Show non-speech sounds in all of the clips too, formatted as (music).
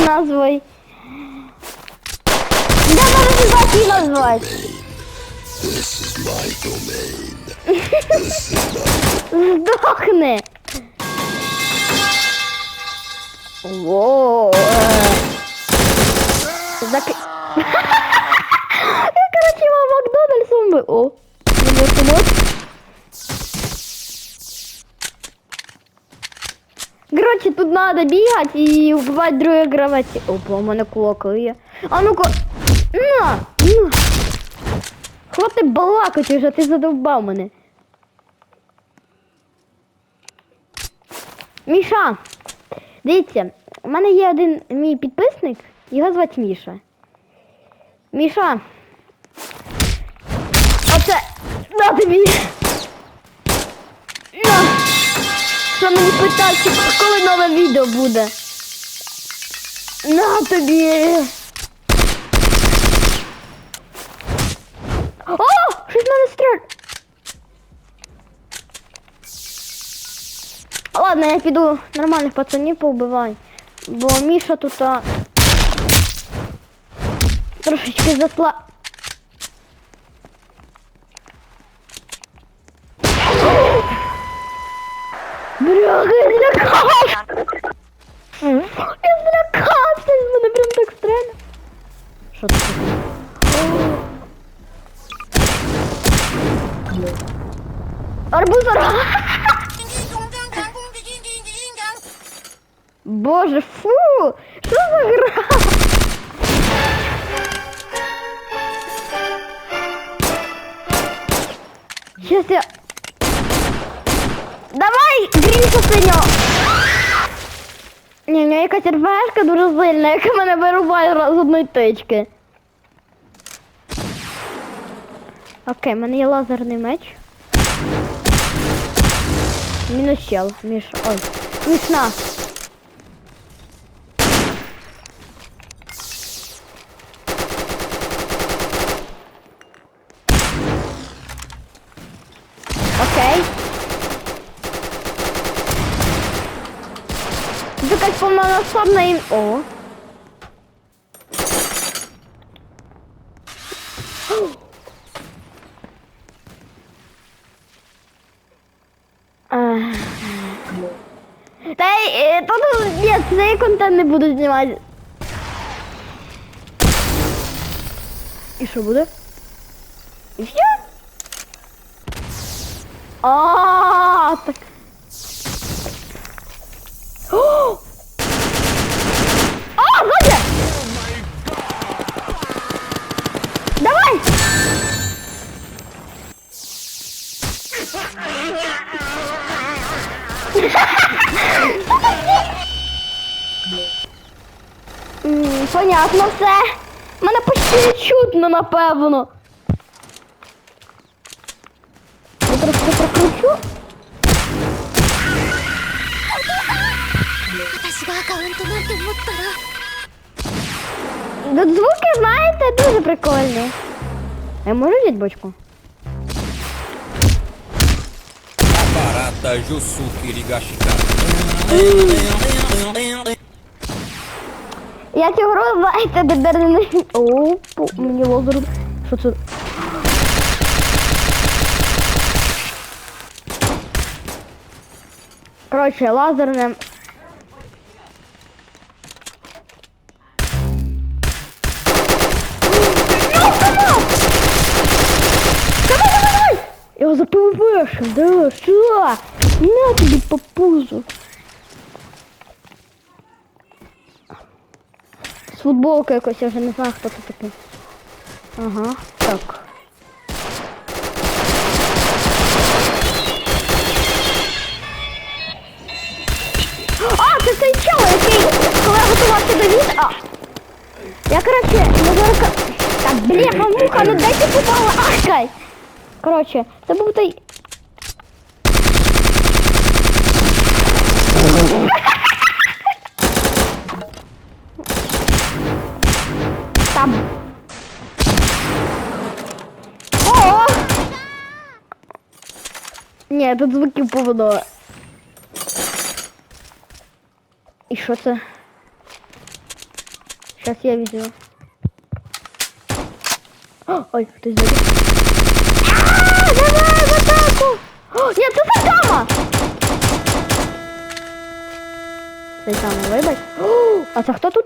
з назвою. Можеш і так її назвати. Здохни. Во. Заки... (laughs) Я, короче, его Макдональдсом. О, мне помочь? Короче, тут надо бегать и убивать других гравати. Опа, у мене кулак є. А ну-ка. На! На! Хватить балакати вже, ти задовбав мене. Міша, дивіться, у мене є один мій підписник, його звати Міша. Міша. Оце. На тобі. На. Що мені питають, коли нове відео буде. На тобі. О! Щось мене стріль. Ладно, я піду нормальних пацанів повбиваю. Бо Міша тут а... трошечки засла. Бляха, я злякався! Я злякався, з мене прям так стрельно. Що це? Арбуз, арбуз! Боже, фу! Що за гра? Щас я... Давай, грінка синьо! Ні, в нього якась РПшка дуже сильна, яка мене вирубає з одної тички. Окей, в мене є лазерний меч. Мінус чел, Міша. Ой. Мішна. Окей. Тут якась повномасштабна ім... О. Ех. Та й, то ну, ні, цей контент не буду знімати. І що буде? І все? А, Понятно все. Мене почти чутно, напевно. Я трошки прокручу. Тут звуки, знаєте, дуже прикольні. Я можу взяти бочку? A barata Josuke Rigashika. Я цю гру, знаєте, де не... О, по- мені лазер. Що це? Коротше, лазерним. Давай, давай, давай! Я його запивешив, да, що? На тобі по пузу. З футболки якось, я вже не знаю, хто це такий. Ага, так. А, це цей чел, який, коли я готувався до від... А. Я, коротше, не знаю, ка- Та бляха, муха, ну ти попала? Ахкай! Коротше, це був той... Там. О! Ні, тут звуків поводо. І що це? Сейчас я візьму. О, Ой, хтось зайде. А, Давай в атаку! О, Ні, це Сайтама! Сайтама, вибач. О, А це хто тут?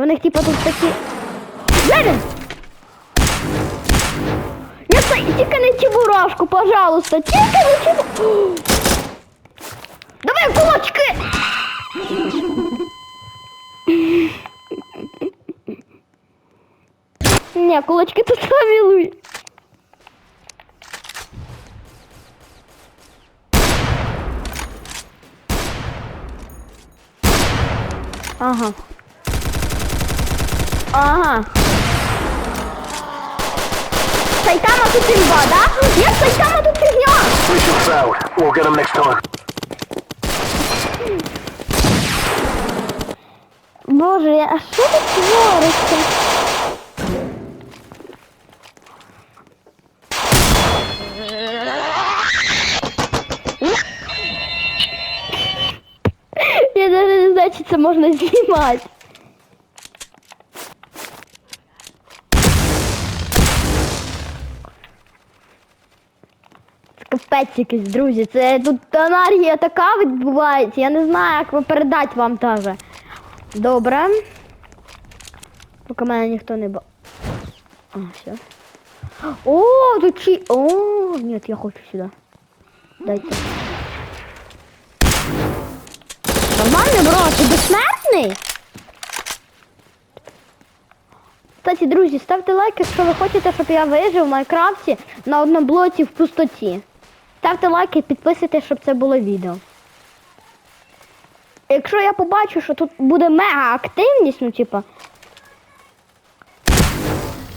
Це вони типа тут такі. Женя! Нет, тільки не чебурашку, пожалуйста. Тільки не чебурашку. Давай кулачки! Не, кулачки тут самі луй. Ага. Ага. Сайтама тут имба, да? Нет, Сайтама тут фигня! Mission's out. We'll get them next time. Боже, а що тут твориться? Я навіть не знаю, чи це можна знімати. Якийсь, друзі. Це тут енергія така відбувається. Я не знаю, як ви передати вам теж. Добре. Поки мене ніхто не ба. А, все. О, тут чи. О, ні, я хочу сюди. Дайте. Нормально, бро, ти безсмертний? Кстати, друзі, ставте лайк, якщо ви хочете, щоб я вижив в Майнкрафті на одному блоці в пустоті. Ставте лайк і підписуйтесь, щоб це було відео. Якщо я побачу, що тут буде мега активність, ну типа.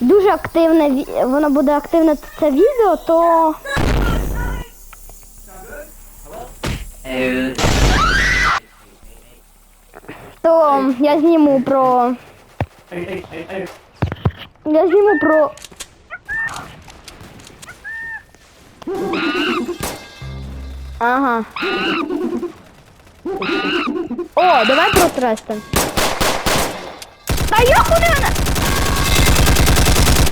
Дуже активне воно буде активне це відео, то. То я зніму про. Я зніму про. Ага. О, давай про Трестон. Та я куди мене?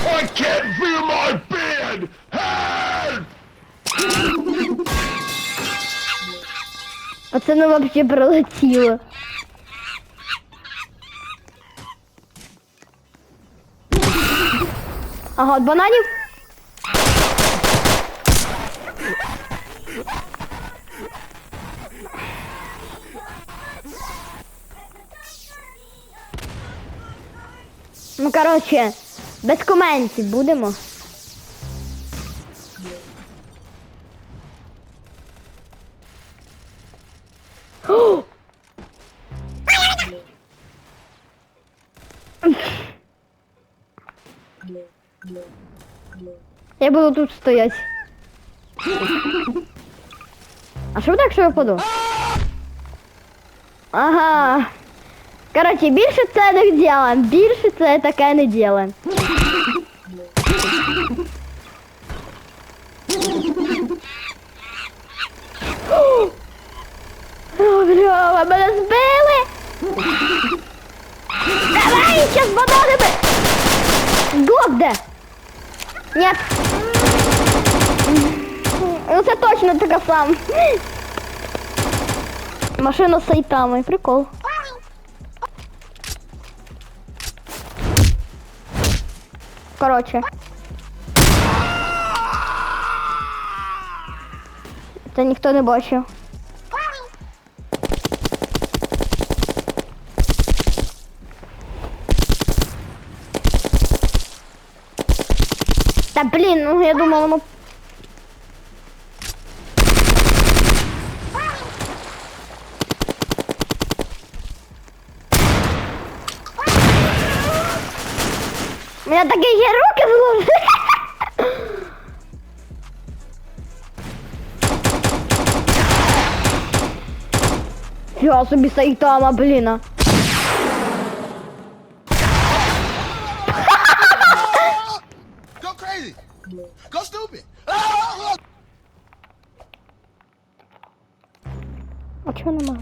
I can't feel my beard! Help! Пацаны вообще пролетіло. Ага, от бананів. Ну, короче, без коментів будемо. (gasps) Я буду тут стоять. А що буде, якщо я впаду? Ага. Короче, більше це не делаем. Більше це таке не делаем. О, бля, мене збили! Давай, сейчас бананами! Глок де? Нет. Ну це точно така сам. Машина з сайтами. Прикол. Короче. Це ніхто не бачив. Та блін, ну я думала, воно. У мене такі є руки зложили. Я собі сайтама, блін. а. Go crazy. Go. Чого нема?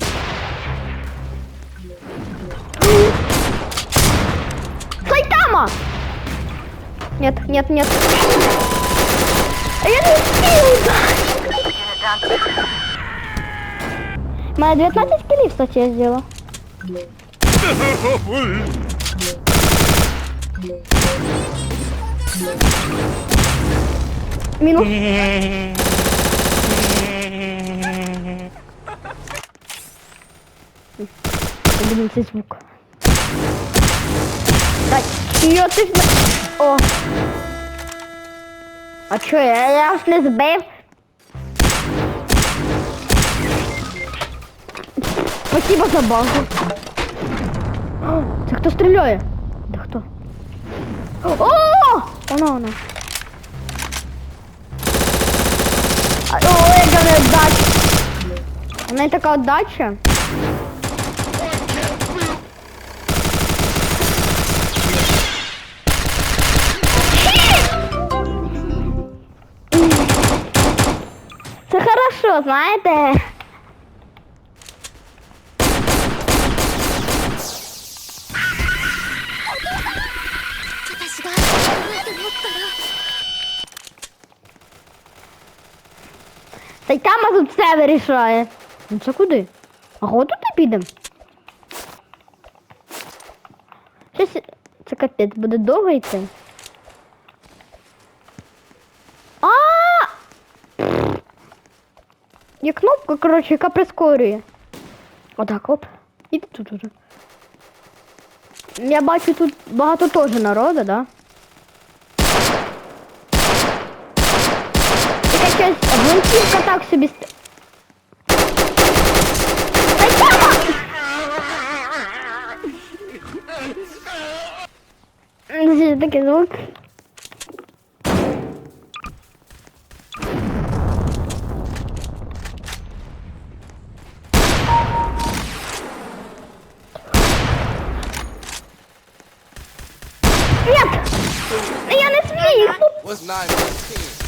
Сайтама! Нет, нет, нет. А Я не успел! Моя 19 килей, кстати, я сделала. Минус. Блин, звук. Так, ж на... О. А чо, я, я ж не збив? Спасибо за базу. Це хто стріляє? Да хто? О! Вона, вона. О, яка в неї отдача. У неї така отдача. що, знаєте? Та й там тут все вирішає. Ну це куди? А ходу ти підемо? Щось це капець, буде довго йти. А! Є кнопка, коротше, яка прискорює. Отак, оп. І тут уже. Я бачу тут багато теж народу, да? Така щось гвинтівка так собі ст... Сайтама! Звук. 9 15.